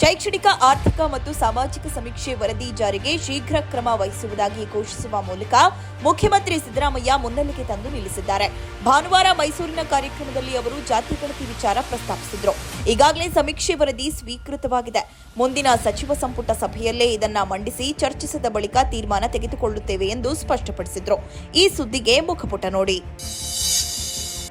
ಶೈಕ್ಷಣಿಕ, ಆರ್ಥಿಕ ಮತ್ತು ಸಾಮಾಜಿಕ ಸಮೀಕ್ಷೆ ವರದಿ ಜಾರಿಗೆ ಶೀಘ್ರ ಕ್ರಮ ವಹಿಸುವುದಾಗಿ ಘೋಷಿಸುವ ಮೂಲಕ ಮುಖ್ಯಮಂತ್ರಿ ಸಿದ್ದರಾಮಯ್ಯ ಮುನ್ನೆಲೆಗೆ ತಂದು ನಿಲ್ಲಿಸಿದ್ದಾರೆ. ಭಾನುವಾರ ಮೈಸೂರಿನ ಕಾರ್ಯಕ್ರಮದಲ್ಲಿ ಅವರು ಜಾತಿ ಗಣತಿ ವಿಚಾರ ಪ್ರಸ್ತಾಪಿಸಿದರು. ಈಗಾಗಲೇ ಸಮೀಕ್ಷೆ ವರದಿ ಸ್ವೀಕೃತವಾಗಿದೆ. ಮುಂದಿನ ಸಚಿವ ಸಂಪುಟ ಸಭೆಯಲ್ಲೇ ಇದನ್ನ ಮಂಡಿಸಿ ಚರ್ಚಿಸಿದ ಬಳಿಕ ತೀರ್ಮಾನ ತೆಗೆದುಕೊಳ್ಳುತ್ತೇವೆ ಎಂದು ಸ್ಪಷ್ಟಪಡಿಸಿದರು. ಈ ಸುದ್ದಿಗೆ ಮುಖಪುಟ ನೋಡಿ.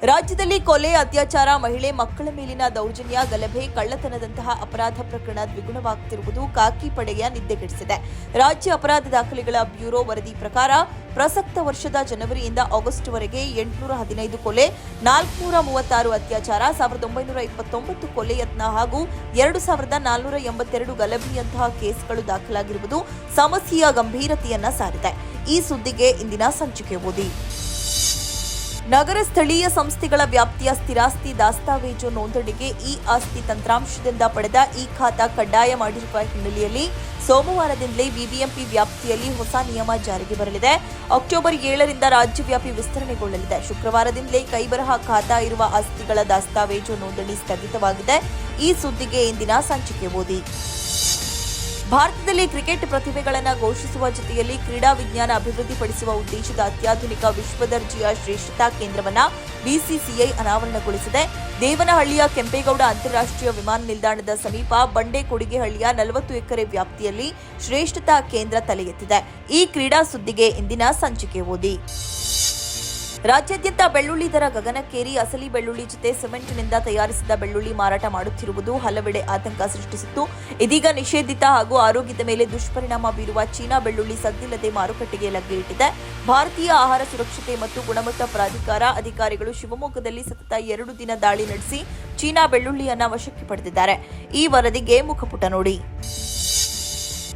ರಾಜ್ಯದಲ್ಲಿ ಕೊಲೆ, ಅತ್ಯಾಚಾರ, ಮಹಿಳೆ, ಮಕ್ಕಳ ಮೇಲಿನ ದೌರ್ಜನ್ಯ, ಗಲಭೆ, ಕಳ್ಳತನದಂತಹ ಅಪರಾಧ ಪ್ರಕರಣ ದ್ವಿಗುಣವಾಗುತ್ತಿರುವುದು ಕಾಕಿ ಪಡೆಯ ನಿದ್ದೆಗೆಡಿಸಿದೆ ರಾಜ್ಯ ಅಪರಾಧ ದಾಖಲೆಗಳ ಬ್ಯೂರೋ ವರದಿ ಪ್ರಕಾರ ಪ್ರಸಕ್ತ ವರ್ಷದ ಜನವರಿಯಿಂದ ಆಗಸ್ಟ್ವರೆಗೆ ಎಂಟುನೂರ ಹದಿನೈದು ಕೊಲೆ, ನಾಲ್ಕುನೂರ ಮೂವತ್ತಾರು ಅತ್ಯಾಚಾರ, ಸಾವಿರದ ಒಂಬೈನೂರ ಇಪ್ಪತ್ತೊಂಬತ್ತು ಕೊಲೆ ಯತ್ನ ಹಾಗೂ ಎರಡು ಸಾವಿರದ ನಾಲ್ನೂರ ಎಂಬತ್ತೆರಡು ಗಲಭೆಯಂತಹ ಕೇಸ್ಗಳು ದಾಖಲಾಗಿರುವುದು ಸಮಸ್ಯೆಯ ಗಂಭೀರತೆಯನ್ನ ಸಾರಿದೆ. ಈ ಸುದ್ದಿಗೆ ಇಂದಿನ ಸಂಚಿಕೆ ಓದಿ. ನಗರ ಸ್ಥಳೀಯ ಸಂಸ್ಥೆಗಳ ವ್ಯಾಪ್ತಿಯ ಸ್ಥಿರಾಸ್ತಿ ದಾಸ್ತಾವೇಜು ನೋಂದಣಿಗೆ ಇ ಆಸ್ತಿ ತಂತ್ರಾಂಶದಿಂದ ಪಡೆದ ಈ ಖಾತಾ ಕಡ್ಡಾಯ ಮಾಡಿರುವ ಹಿನ್ನೆಲೆಯಲ್ಲಿ ಸೋಮವಾರದಿಂದಲೇ ಬಿಬಿಎಂಪಿ ವ್ಯಾಪ್ತಿಯಲ್ಲಿ ಹೊಸ ನಿಯಮ ಜಾರಿಗೆ ಬರಲಿದೆ. ಅಕ್ಟೋಬರ್ ಏಳರಿಂದ ರಾಜ್ಯವ್ಯಾಪಿ ವಿಸ್ತರಣೆಗೊಳ್ಳಲಿದೆ. ಶುಕ್ರವಾರದಿಂದಲೇ ಕೈಬರಹ ಖಾತಾ ಇರುವ ಆಸ್ತಿಗಳ ದಾಸ್ತಾವೇಜು ನೋಂದಣಿ ಸ್ಥಗಿತವಾಗಿದೆ. ಈ ಸುದ್ದಿಗೆ ಇಂದಿನ ಸಂಚಿಕೆ ಓದಿ. ಭಾರತದಲ್ಲಿ ಕ್ರಿಕೆಟ್ ಪ್ರತಿಭೆಗಳನ್ನು ಘೋಷಿಸುವ ಜೊತೆಯಲ್ಲಿ ಕ್ರೀಡಾ ವಿಜ್ಞಾನ ಅಭಿವೃದ್ಧಿಪಡಿಸುವ ಉದ್ದೇಶದ ಅತ್ಯಾಧುನಿಕ ವಿಶ್ವದರ್ಜೆಯ ಶ್ರೇಷ್ಠತಾ ಕೇಂದ್ರವನ್ನು ಬಿಸಿಸಿಐ ಅನಾವರಣಗೊಳಿಸಿದೆ. ದೇವನಹಳ್ಳಿಯ ಕೆಂಪೇಗೌಡ ಅಂತಾರಾಷ್ಟ್ರೀಯ ವಿಮಾನ ನಿಲ್ದಾಣದ ಸಮೀಪ ಬಂಡೆ ಕೊಡಿಗೆಹಳ್ಳಿಯ ನಲವತ್ತು ಎಕರೆ ವ್ಯಾಪ್ತಿಯಲ್ಲಿ ಶ್ರೇಷ್ಠತಾ ಕೇಂದ್ರ ತಲೆ ಎತ್ತಿದೆ ಈ ಕ್ರೀಡಾ ಸುದ್ದಿಗೆ ಇಂದಿನ ಸಂಚಿಕೆ ಓದಿ. ರಾಜ್ಯಾದ್ಯಂತ ಬೆಳ್ಳುಳ್ಳಿ ದರ ಗಗನಕ್ಕೇರಿ, ಅಸಲಿ ಬೆಳ್ಳುಳ್ಳಿ ಜೊತೆ ಸಿಮೆಂಟ್ನಿಂದ ತಯಾರಿಸಿದ ಬೆಳ್ಳುಳ್ಳಿ ಮಾರಾಟ ಮಾಡುತ್ತಿರುವುದು ಹಲವೆಡೆ ಆತಂಕ ಸೃಷ್ಟಿಸಿತ್ತು. ಇದೀಗ ನಿಷೇಧಿತ ಹಾಗೂ ಆರೋಗ್ಯದ ಮೇಲೆ ದುಷ್ಪರಿಣಾಮ ಬೀರುವ ಚೀನಾ ಬೆಳ್ಳುಳ್ಳಿ ಸದ್ದಿಲ್ಲದೆ ಮಾರುಕಟ್ಟೆಗೆ ಲಗ್ಗೆ ಇಟ್ಟಿದೆ. ಭಾರತೀಯ ಆಹಾರ ಸುರಕ್ಷತೆ ಮತ್ತು ಗುಣಮಟ್ಟ ಪ್ರಾಧಿಕಾರ ಅಧಿಕಾರಿಗಳು ಶಿವಮೊಗ್ಗದಲ್ಲಿ ಸತತ ಎರಡು ದಿನ ದಾಳಿ ನಡೆಸಿ ಚೀನಾ ಬೆಳ್ಳುಳ್ಳಿಯನ್ನ ವಶಕ್ಕೆ ಪಡೆದಿದ್ದಾರೆ. ಈ ವರದಿಗೆ ಮುಖಪುಟ ನೋಡಿ.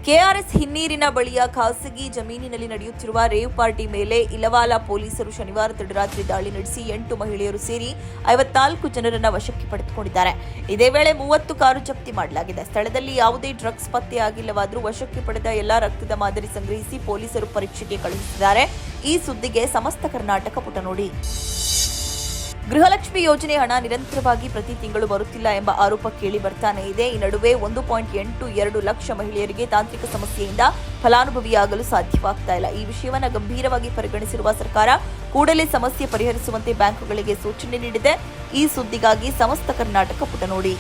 ಕೆಆರ್ಎಸ್ ಹಿನ್ನೀರಿನ ಬಳಿಯ ಖಾಸಗಿ ಜಮೀನಿನಲ್ಲಿ ನಡೆಯುತ್ತಿರುವ ರೇವ್ ಪಾರ್ಟಿ ಮೇಲೆ ಇಲವಾಲ ಪೊಲೀಸರು ಶನಿವಾರ ತಡರಾತ್ರಿ ದಾಳಿ ನಡೆಸಿ ಎಂಟು ಮಹಿಳೆಯರು ಸೇರಿ ಐವತ್ನಾಲ್ಕು ಜನರನ್ನ ವಶಕ್ಕೆ ಪಡೆದುಕೊಂಡಿದ್ದಾರೆ. ಇದೇ ವೇಳೆ ಮೂವತ್ತು ಕಾರು ಜಪ್ತಿ ಮಾಡಲಾಗಿದೆ. ಸ್ಥಳದಲ್ಲಿ ಯಾವುದೇ ಡ್ರಗ್ಸ್ ಪತ್ತೆಯಾಗಿಲ್ಲವಾದರೂ ವಶಕ್ಕೆ ಪಡೆದ ಎಲ್ಲಾ ರಕ್ತದ ಮಾದರಿ ಸಂಗ್ರಹಿಸಿ ಪೊಲೀಸರು ಪರೀಕ್ಷೆಗೆ ಕಳುಹಿಸಿದ್ದಾರೆ. ಈ ಸುದ್ದಿಗೆ ಸಮಸ್ತ ಕರ್ನಾಟಕ ಪುಟ ನೋಡಿ. ಗೃಹಲಕ್ಷ್ಮಿ ಯೋಜನೆ ಹಣ ನಿರಂತರವಾಗಿ ಪ್ರತಿ ತಿಂಗಳು ಬರುತ್ತಿಲ್ಲ ಎಂಬ ಆರೋಪ ಕೇಳಿ ಬರ್ತಾನೆ ಇದೆ. ಈ ನಡುವೆ ಒಂದು ಪಾಯಿಂಟ್ ಎಂಟು ಎರಡು ಲಕ್ಷ ಮಹಿಳೆಯರಿಗೆ ತಾಂತ್ರಿಕ ಸಮಸ್ಯೆಯಿಂದ ಫಲಾನುಭವಿಯಾಗಲು ಸಾಧ್ಯವಾಗ್ತಾ ಇಲ್ಲ. ಈ ವಿಷಯವನ್ನು ಗಂಭೀರವಾಗಿ ಪರಿಗಣಿಸಿರುವ ಸರ್ಕಾರ ಕೂಡಲೇ ಸಮಸ್ಯೆ ಪರಿಹರಿಸುವಂತೆ ಬ್ಯಾಂಕುಗಳಿಗೆ ಸೂಚನೆ ನೀಡಿದೆ. ಈ ಸುದ್ದಿಗಾಗಿ ಸಮಸ್ತ ಕರ್ನಾಟಕ ಪುಟ ನೋಡಿ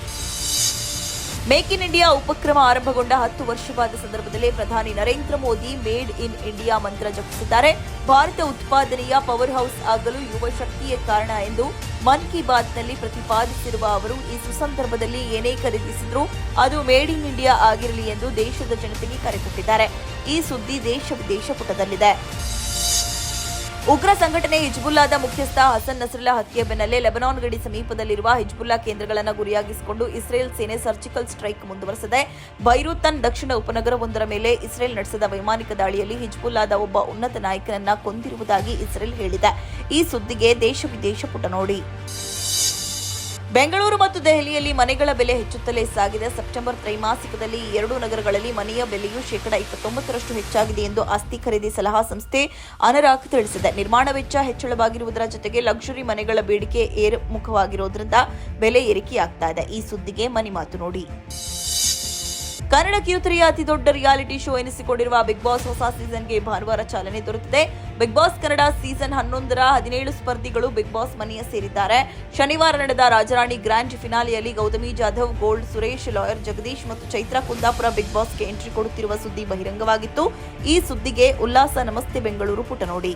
ಮೇಕ್ ಇನ್ ಇಂಡಿಯಾ ಉಪಕ್ರಮ ಆರಂಭಗೊಂಡ ಹತ್ತು ವರ್ಷವಾದ ಸಂದರ್ಭದಲ್ಲಿ ಪ್ರಧಾನಿ Narendra Modi made in India ಮಂತ್ರ ಜಪಿಸಿದ್ದಾರೆ. ಭಾರತ ಉತ್ಪಾದನೆಯ ಪವರ್ ಹೌಸ್ ಆಗಲು ಯುವ ಶಕ್ತಿಯೇ ಕಾರಣ ಎಂದು ಮನ್ ಕಿ ಬಾತ್ನಲ್ಲಿ ಪ್ರತಿಪಾದಿಸಿರುವ ಅವರು, ಈ ಸುಸಂದರ್ಭದಲ್ಲಿ ಏನೇ ಖರೀದಿಸಿದ್ರೂ ಅದು ಮೇಡ್ ಇನ್ ಇಂಡಿಯಾ ಆಗಿರಲಿ ಎಂದು ದೇಶದ ಜನತೆಗೆ ಕರೆ ಕೊಟ್ಟಿದ್ದಾರೆ ಈ ಸುದ್ದಿ ದೇಶ ವಿದೇಶ ಪುಟದಲ್ಲಿದೆ. ಉಗ್ರ ಸಂಘಟನೆ ಹಿಜ್ಬುಲ್ಲಾದ ಮುಖ್ಯಸ್ಥ ಹಸನ್ ನಸ್ರುಲ್ಲಾ ಹತ್ಯೆ ಬೆನ್ನಲ್ಲೇ ಲೆಬನಾನ್ ಗಡಿ ಸಮೀಪದಲ್ಲಿರುವ ಹಿಜ್ಬುಲ್ಲಾ ಕೇಂದ್ರಗಳನ್ನು ಗುರಿಯಾಗಿಸಿಕೊಂಡು ಇಸ್ರೇಲ್ ಸೇನೆ ಸರ್ಜಿಕಲ್ ಸ್ಟ್ರೈಕ್ ಮುಂದುವರೆಸಿದೆ. ಬೈರೂತನ್ ದಕ್ಷಿಣ ಉಪನಗರವೊಂದರ ಮೇಲೆ ಇಸ್ರೇಲ್ ನಡೆಸಿದ ವೈಮಾನಿಕ ದಾಳಿಯಲ್ಲಿ ಹಿಜ್ಬುಲ್ಲಾದ ಒಬ್ಬ ಉನ್ನತ ನಾಯಕನನ್ನ ಕೊಂದಿರುವುದಾಗಿ ಇಸ್ರೇಲ್ ಹೇಳಿದೆ. ಈ ಸುದ್ದಿಗೆ ದೇಶ ವಿದೇಶ ಪುಟ ನೋಡಿ ಬೆಂಗಳೂರು ಮತ್ತು ದೆಹಲಿಯಲ್ಲಿ ಮನೆಗಳ ಬೆಲೆ ಹೆಚ್ಚುತ್ತಲೇ ಸಾಗಿದೆ. ಸೆಪ್ಟೆಂಬರ್ ತ್ರೈಮಾಸಿಕದಲ್ಲಿ ಎರಡೂ ನಗರಗಳಲ್ಲಿ ಮನೆಯ ಬೆಲೆಯು ಶೇಕಡಾ ಇಪ್ಪತ್ತೊಂಬತ್ತರಷ್ಟು ಹೆಚ್ಚಾಗಿದೆ ಎಂದು ಆಸ್ತಿ ಖರೀದಿ ಸಲಹಾ ಸಂಸ್ಥೆ ಅನರಾಕ್ ತಿಳಿಸಿದೆ. ನಿರ್ಮಾಣ ವೆಚ್ಚ ಹೆಚ್ಚಳವಾಗಿರುವುದರ ಜೊತೆಗೆ ಲಕ್ಸುರಿ ಮನೆಗಳ ಬೇಡಿಕೆ ಏರುಮುಖವಾಗಿರುವುದರಿಂದ ಬೆಲೆ ಏರಿಕೆಯಾಗ್ತಾ ಇದೆ. ಈ ಸುದ್ದಿಗೆ ಮನಿ ಮಾತು ನೋಡಿ. ಕನ್ನಡ ಕಿರುತೆರೆಯ ಅತಿ ದೊಡ್ಡ ರಿಯಾಲಿಟಿ ಶೋ ಎನಿಸಿಕೊಂಡಿರುವ ಬಿಗ್ ಬಾಸ್ ಹೊಸ ಸೀಸನ್ಗೆ ಭಾನುವಾರ ಚಾಲನೆ ದೊರೆತಿದೆ. ಬಿಗ್ ಬಾಸ್ ಕನ್ನಡ ಸೀಸನ್ ಹನ್ನೊಂದರ ಹದಿನೇಳು ಸ್ಪರ್ಧಿಗಳು ಬಿಗ್ ಬಾಸ್ ಮನೆಯ ಸೇರಿದ್ದಾರೆ. ಶನಿವಾರ ನಡೆದ ರಾಜರಾಣಿ ಗ್ರ್ಯಾಂಡ್ ಫಿನಾಲೆಯಲ್ಲಿ ಗೌತಮಿ ಜಾಧವ್, ಗೋಲ್ಡ್ ಸುರೇಶ್, ಲಾಯರ್ ಜಗದೀಶ್ ಮತ್ತು ಚೈತ್ರಾ ಕುಂದಾಪುರ ಬಿಗ್ ಬಾಸ್ಗೆ ಎಂಟ್ರಿ ಕೊಡುತ್ತಿರುವ ಸುದ್ದಿ ಬಹಿರಂಗವಾಗಿತ್ತು. ಈ ಸುದ್ದಿಗೆ ಉಲ್ಲಾಸ, ನಮಸ್ತೆ, ಬೆಂಗಳೂರು ಪುಟ ನೋಡಿ